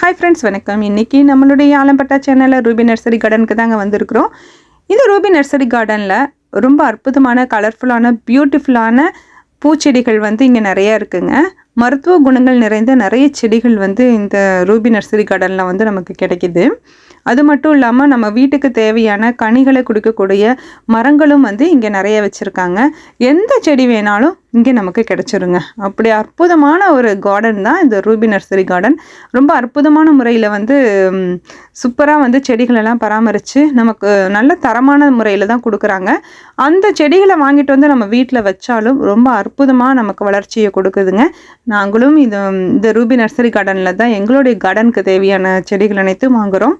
Hi friends வணக்கம். இன்றைக்கி நம்மளுடைய ஆலம்பட்டா சேனலில் ரூபி நர்சரி கார்டனுக்கு தாங்க வந்திருக்கிறோம். இந்த ரூபி நர்சரி கார்டனில் ரொம்ப அற்புதமான கலர்ஃபுல்லான பியூட்டிஃபுல்லான பூச்செடிகள் வந்து இங்கே நிறைய இருக்குங்க. மருத்துவ குணங்கள் நிறைந்த நிறைய செடிகள் வந்து இந்த ரூபி நர்சரி கார்டனில் வந்து நமக்கு கிடைக்கிது. அது மட்டும் இல்லாமல் நம்ம வீட்டுக்கு தேவையான கனிகளை கொடுக்கக்கூடிய மரங்களும் வந்து இங்கே நிறைய வச்சுருக்காங்க. எந்த செடி வேணாலும் இங்கே நமக்கு கிடச்சிருங்க. அப்படி அற்புதமான ஒரு கார்டன் தான் இந்த ரூபி நர்சரி கார்டன் ரொம்ப அற்புதமான முறையில் வந்து சூப்பராக வந்து செடிகளெல்லாம் பராமரித்து நமக்கு நல்ல தரமான முறையில் தான் கொடுக்குறாங்க. அந்த செடிகளை வாங்கிட்டு வந்து நம்ம வீட்டில் வச்சாலும் ரொம்ப அற்புதமாக நமக்கு வளர்ச்சியை கொடுக்குதுங்க. நாங்களும் இது இந்த ரூபி நர்சரி கார்டனில் தான் எங்களுடைய கார்டனுக்கு தேவையான செடிகள் அனைத்தும் வாங்குகிறோம்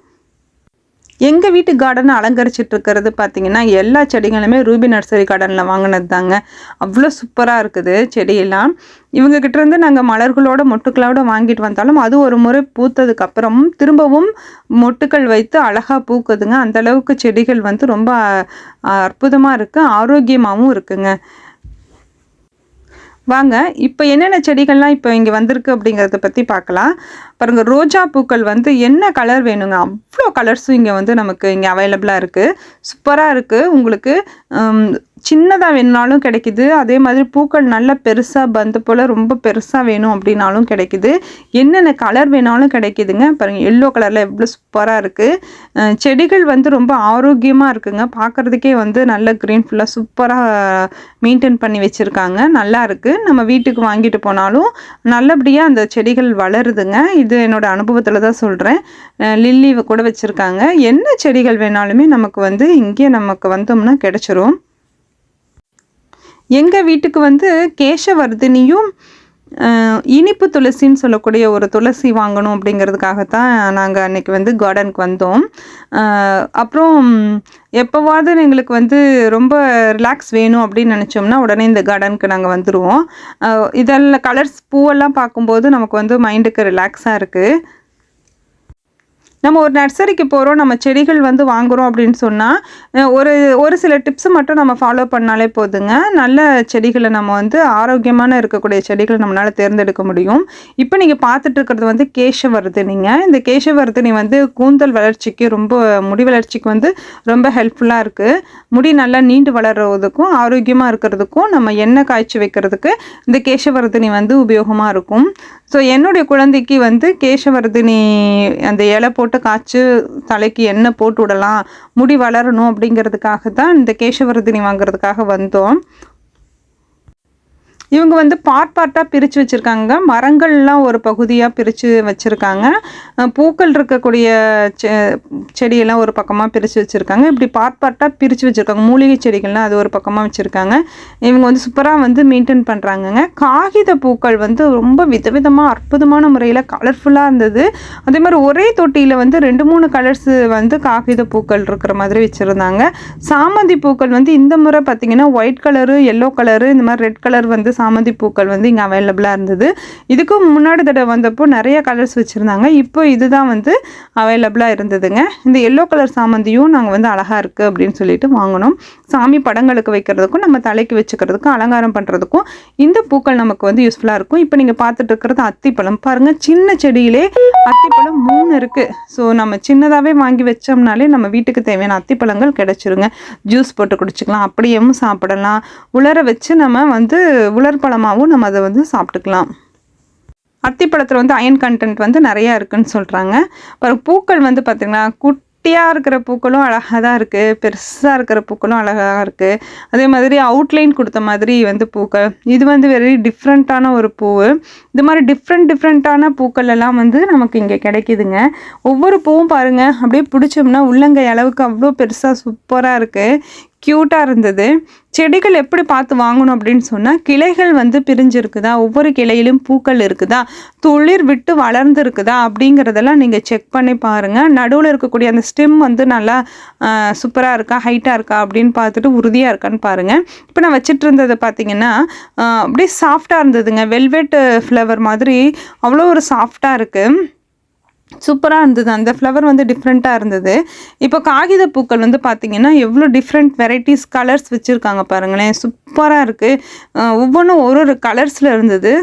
எங்கள் வீட்டு கார்டனை அலங்கரிச்சிட்டு இருக்கிறது பார்த்தீங்கன்னா எல்லா செடிகளுமே ரூபி நர்சரி கார்டனில் வாங்கினது தாங்க அவ்வளோ சூப்பராக இருக்குது செடியெல்லாம். இவங்ககிட்ட இருந்து நாங்கள் மலர்களோட மொட்டுக்களோட வாங்கிட்டு வந்தாலும் அது ஒரு முறை பூத்ததுக்கு அப்புறமும் திரும்பவும் மொட்டுக்கள் வைத்து அழகாக பூக்குதுங்க. அந்தளவுக்கு செடிகள் வந்து ரொம்ப அற்புதமாக இருக்குது ஆரோக்கியமாகவும் இருக்குங்க. வாங்க இப்போ என்னென்ன செடிகள்லாம் இப்போ இங்கே வந்திருக்கு அப்படிங்கிறத பற்றி பார்க்கலாம். பாருங்கள் ரோஜா பூக்கள் வந்து என்ன கலர் வேணுங்க? அவ்வளோ கலர்ஸும் இங்கே வந்து நமக்கு இங்கே அவைலபிளாக இருக்குது சூப்பராக இருக்குது உங்களுக்கு சின்னதாக வேணுனாலும் கிடைக்குது. அதே மாதிரி பூக்கள் நல்லா பெருசாக பந்து போல் ரொம்ப பெருசாக வேணும் அப்படின்னாலும் கிடைக்குது. என்னென்ன கலர் வேணாலும் கிடைக்குதுங்க. பாருங்கள் எல்லோ கலரில் எவ்வளோ சூப்பராக இருக்குது செடிகள் வந்து ரொம்ப ஆரோக்கியமாக இருக்குங்க. பார்க்குறதுக்கே வந்து நல்ல க்ரீன் ஃபுல்லாக சூப்பராக மெயின்டைன் பண்ணி வச்சுருக்காங்க. நல்லா இருக்குது நம்ம வீட்டுக்கு வாங்கிட்டு போனாலும் நல்லபடியாக அந்த செடிகள் வளருதுங்க. இது என்னோடய அனுபவத்தில் தான் சொல்கிறேன் லில்லி கூட வச்சுருக்காங்க. என்ன செடிகள் வேணாலுமே நமக்கு வந்து இங்கே நமக்கு வந்தோம்னா கிடச்சிரும். எங்கள் வீட்டுக்கு வந்து கேசவர்தினியும் இனிப்பு துளசின்னு சொல்லக்கூடிய ஒரு துளசி வாங்கணும் அப்படிங்கிறதுக்காகத்தான் நாங்கள் அன்றைக்கி வந்து கார்டனுக்கு வந்தோம். அப்புறம் எப்போவாவது எங்களுக்கு வந்து ரொம்ப ரிலாக்ஸ் வேணும் அப்படின்னு நினச்சோம்னா உடனே இந்த கார்டனுக்கு நாங்கள் வந்துடுவோம் இதெல்லாம் கலர்ஸ் பூவெல்லாம் பார்க்கும்போது நமக்கு வந்து மைண்டுக்கு ரிலாக்ஸாக இருக்குது நம்ம ஒரு நர்சரிக்கு போகிறோம் நம்ம செடிகள் வந்து வாங்குகிறோம் அப்படின்னு சொன்னால் ஒரு ஒரு சில டிப்ஸை மட்டும் நம்ம ஃபாலோ பண்ணாலே போதுங்க. நல்ல செடிகளை நம்ம வந்து ஆரோக்கியமான இருக்கக்கூடிய செடிகளை நம்மளால் தேர்ந்தெடுக்க முடியும். இப்போ நீங்கள் பார்த்துட்டு இருக்கிறது வந்து கேசவர்தினிங்க இந்த கேசவர்தினி வந்து கூந்தல் வளர்ச்சிக்கு ரொம்ப முடி வளர்ச்சிக்கு வந்து ரொம்ப ஹெல்ப்ஃபுல்லாக இருக்குது முடி நல்லா நீண்டு வளர்கிறதுக்கும் ஆரோக்கியமாக இருக்கிறதுக்கும் நம்ம எண்ணெய் காய்ச்சி வைக்கிறதுக்கு இந்த கேசவர்தினி வந்து உபயோகமாக இருக்கும். ஸோ என்னுடைய குழந்தைக்கு வந்து கேசவர்தினி அந்த இலை போட்டு காய்ச்சி தலைக்கு எண்ணெய் போட்டு விடலாம் முடி வளரணும் அப்படிங்கிறதுக்காக தான் இந்த கேசவர்தினி வாங்குறதுக்காக வந்தோம். இவங்க வந்து பார்ட் பார்ட்டாக பிரித்து வச்சுருக்காங்க. மரங்கள்லாம் ஒரு பகுதியாக பிரித்து வச்சுருக்காங்க. பூக்கள் இருக்கக்கூடிய செ செடியெல்லாம் ஒரு பக்கமாக பிரித்து வச்சுருக்காங்க. இப்படி பார்ட் பார்ட்டாக பிரித்து வச்சுருக்காங்க. மூலிகை செடிகள்லாம் அது ஒரு பக்கமாக வச்சுருக்காங்க. இவங்க வந்து சூப்பராக வந்து மெயின்டைன் பண்ணுறாங்கங்க காகித பூக்கள் வந்து ரொம்ப விதவிதமாக அற்புதமான முறையில் கலர்ஃபுல்லாக இருந்தது. அதே மாதிரி ஒரே தொட்டியில் வந்து ரெண்டு மூணு கலர்ஸ் வந்து காகித பூக்கள் இருக்கிற மாதிரி வச்சுருந்தாங்க. சாமந்தி பூக்கள் வந்து இந்த முறை பார்த்திங்கன்னா ஒயிட் கலரு எல்லோ கலரு இந்த மாதிரி ரெட் கலர் வந்து சாமந்தி பூக்கள் வந்து இங்கே அவைலபிளாக இருந்தது. இதுக்கும் முன்னாடி தடவை வந்தப்போ நிறைய கலர்ஸ் வச்சுருந்தாங்க. இப்போ இதுதான் வந்து அவைலபிளாக இருந்ததுங்க. இந்த எல்லோ கலர் சாமந்தியும் நாங்கள் வந்து அழகாக இருக்குது அப்படின்னு சொல்லிட்டு வாங்கினோம். சாமி படங்களுக்கு வைக்கிறதுக்கும் நம்ம தலைக்கு வச்சுக்கிறதுக்கும் அலங்காரம் பண்ணுறதுக்கும் இந்த பூக்கள் நமக்கு வந்து யூஸ்ஃபுல்லாக இருக்கும். இப்போ நீங்கள் பார்த்துட்டு இருக்கிறது அத்திப்பழம். பாருங்கள் சின்ன செடியிலே அத்திப்பழம் மூணு இருக்குது ஸோ நம்ம சின்னதாகவே வாங்கி வச்சோம்னாலே நம்ம வீட்டுக்கு தேவையான அத்திப்பழங்கள் கிடச்சிருங்க. ஜூஸ் போட்டு குடிச்சிக்கலாம் அப்படியும் சாப்பிடலாம். உலர வச்சு நம்ம வந்து உலர உலர் நம்ம அதை வந்து சாப்பிட்டுக்கலாம். அத்திப்பழத்தில் வந்து அயன் கண்டென்ட் வந்து நிறையா இருக்குதுன்னு சொல்கிறாங்க அப்புறம் பூக்கள் வந்து பார்த்திங்கன்னா குட் குட்டியாக இருக்கிற பூக்களும் அழகாக தான் இருக்குது பெருசாக இருக்கிற பூக்களும் அழகாக இருக்குது அதே மாதிரி அவுட்லைன் கொடுத்த மாதிரி வந்து பூக்கள். இது வந்து வெரி டிஃப்ரெண்ட்டான ஒரு பூ இது மாதிரி டிஃப்ரெண்ட் டிஃப்ரெண்ட்டான பூக்கள் எல்லாம் வந்து நமக்கு இங்கே கிடைக்கிதுங்க. ஒவ்வொரு பூவும் பாருங்கள் அப்படியே பிடிச்சோம்னா உள்ளங்கை அளவுக்கு அவ்வளோ பெருசாக சூப்பராக இருக்குது க்யூட்டாக இருந்தது. செடிகள் எப்படி பார்த்து வாங்கணும் அப்படின்னு சொன்னால் கிளைகள் வந்து பிரிஞ்சிருக்குதா? ஒவ்வொரு கிளையிலும் பூக்கள் இருக்குதா? துளிர் விட்டு வளர்ந்து இருக்குதா அப்படிங்கிறதெல்லாம் நீங்கள் செக் பண்ணி பாருங்கள் நடுவில் இருக்கக்கூடிய அந்த ஸ்டெம் வந்து நல்லா சூப்பராக இருக்கா? ஹைட்டாக இருக்கா? அப்படின்னு பார்த்துட்டு உறுதியாக இருக்கான்னு பாருங்கள் இப்போ நான் வச்சுட்டு இருந்தது பார்த்தீங்கன்னா அப்படியே சாஃப்டாக இருந்ததுங்க. வெல்வெட் ஃப்ளவர் மாதிரி அவ்வளோ ஒரு சாஃப்டாக இருக்குது சூப்பராக இருந்தது. அந்த ஃப்ளவர் வந்து டிஃப்ரெண்ட்டாக இருந்தது. இப்போ காகித பூக்கள் வந்து பார்த்திங்கன்னா எவ்வளோ டிஃப்ரெண்ட் வெரைட்டிஸ் கலர்ஸ் வச்சுருக்காங்க பாருங்களேன். சூப்பராக இருக்குது ஒவ்வொன்றும் ஒரு ஒரு கலர்ஸில் இருந்தது.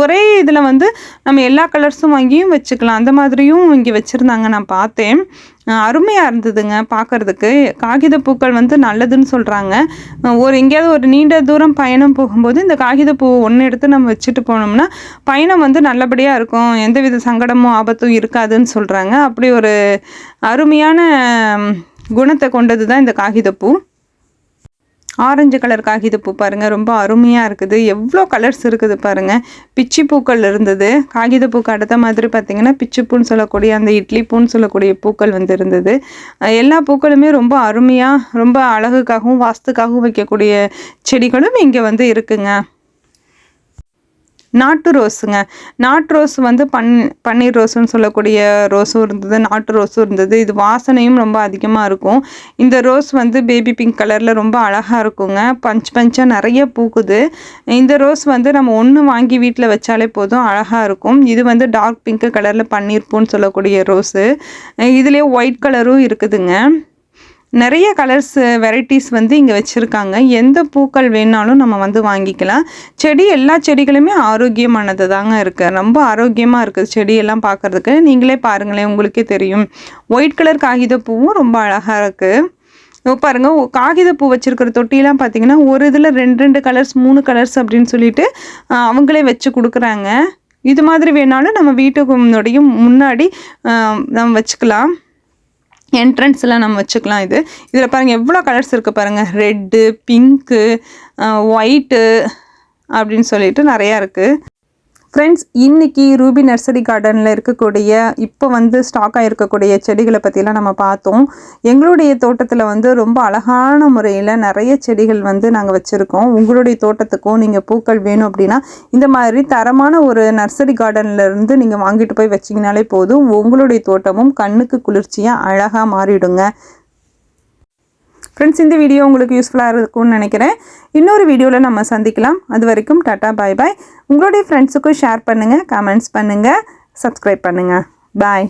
ஒரே இதில் வந்து நம்ம எல்லா கலர்ஸும் வாங்கியும் வச்சுக்கலாம். அந்த மாதிரியும் இங்கே வச்சுருந்தாங்க நான் பார்த்தேன். அருமையாக இருந்ததுங்க பார்க்குறதுக்கு. காகித பூக்கள் வந்து நல்லதுன்னு சொல்கிறாங்க ஒரு எங்கேயாவது ஒரு நீண்ட தூரம் பயணம் போகும்போது இந்த காகித பூ ஒன்று எடுத்து நம்ம வச்சுட்டு போனோம்னா பயணம் வந்து நல்லபடியாக இருக்கும். எந்தவித சங்கடமும் ஆபத்தும் இருக்காதுன்னு சொல்கிறாங்க அப்படி ஒரு அருமையான குணத்தை கொண்டது தான் இந்த காகிதப்பூ ஆரஞ்சு கலர் காகிதப்பூ பாருங்கள் பாருங்க ரொம்ப அருமையாக இருக்குது. எவ்வளோ கலர்ஸ் இருக்குது பாருங்கள் பிச்சி பூக்கள் இருந்தது. காகிதப்பூக்கு அடுத்த மாதிரி பார்த்தீங்கன்னா பிச்சிப்பூன்னு சொல்லக்கூடிய அந்த இட்லி பூன்னு சொல்லக்கூடிய பூக்கள் வந்து இருந்தது. எல்லா பூக்களுமே ரொம்ப அருமையாக ரொம்ப அழகுக்காகவும் வாஸ்துக்காகவும் வைக்கக்கூடிய செடிகளும் இங்கே வந்து இருக்குங்க. நாட்டு ரோஸுங்க. நாட்டு ரோஸ் வந்து பன் பன்னீர் ரோஸுன்னு சொல்லக்கூடிய ரோஸும் இருந்தது நாட்டு ரோஸும் இருந்தது. இது வாசனையும் ரொம்ப அதிகமாக இருக்கும். இந்த ரோஸ் வந்து பேபி பிங்க் கலரில் ரொம்ப அழகாக இருக்குங்க. பஞ்ச் பஞ்சாக நிறைய பூக்குது. இந்த ரோஸ் வந்து நம்ம ஒன்று வாங்கி வீட்டில் வச்சாலே போதும் அழகாக இருக்கும். இது வந்து டார்க் பிங்க் கலரில் பன்னீர் பூன்னு சொல்லக்கூடிய ரோஸு. இதுலேயே ஒயிட் கலரும் இருக்குதுங்க. நிறைய கலர்ஸ் வெரைட்டிஸ் வந்து இங்கே வச்சுருக்காங்க. எந்த பூக்கள் வேணாலும் நம்ம வந்து வாங்கிக்கலாம். செடி எல்லா செடிகளுமே ஆரோக்கியமானது தாங்க இருக்குது ரொம்ப ஆரோக்கியமாக இருக்குது செடியெல்லாம் பார்க்குறதுக்கு. நீங்களே பாருங்களேன் உங்களுக்கே தெரியும். ஒயிட் கலர் காகித பூவும் ரொம்ப அழகாக இருக்குது இப்போ பாருங்கள் காகித பூ வச்சுருக்கிற தொட்டிலாம் பார்த்தீங்கன்னா ஒரு இதில் ரெண்டு ரெண்டு கலர்ஸ் மூணு கலர்ஸ் அப்படின்னு சொல்லிட்டு அவங்களே வச்சு கொடுக்குறாங்க. இது மாதிரி வேணாலும் நம்ம வீட்டுக்கு முன்னாடி முன்னாடி நம்ம வச்சுக்கலாம். என்ட்ரன்ஸில் நம்ம வச்சுக்கலாம் இது. இதில் பாருங்கள் எவ்வளோ கலர்ஸ் இருக்குது பாருங்கள் ரெட்டு பிங்க்கு ஒயிட்டு அப்படின்னு சொல்லிட்டு நிறையா இருக்குது ஃப்ரெண்ட்ஸ் இன்றைக்கி ரூபி நர்சரி கார்டனில் இருக்கக்கூடிய இப்போ வந்து ஸ்டாக்காக இருக்கக்கூடிய செடிகளை பற்றிலாம் நம்ம பார்த்தோம். எங்களுடைய தோட்டத்தில் வந்து ரொம்ப அழகான முறையில் நிறைய செடிகள் வந்து நாங்கள் வச்சுருக்கோம். உங்களுடைய தோட்டத்துக்கும் நீங்கள் பூக்கள் வேணும் அப்படின்னா இந்த மாதிரி தரமான ஒரு நர்சரி கார்டன்ல இருந்து நீங்கள் வாங்கிட்டு போய் வச்சிங்கனாலே போதும். உங்களுடைய தோட்டமும் கண்ணுக்கு குளிர்ச்சியாக அழகாக மாறிடுங்க. ஃப்ரெண்ட்ஸ் இந்த வீடியோ உங்களுக்கு யூஸ்ஃபுல்லாக இருக்கும்னு நினைக்கிறேன். இன்னொரு வீடியோவில் நம்ம சந்திக்கலாம். அது வரைக்கும் டாட்டா பாய் பாய். உங்களுடைய ஃப்ரெண்ட்ஸுக்கும் ஷேர் பண்ணுங்கள் கமெண்ட்ஸ் பண்ணுங்கள் சப்ஸ்கிரைப் பண்ணுங்கள் பாய்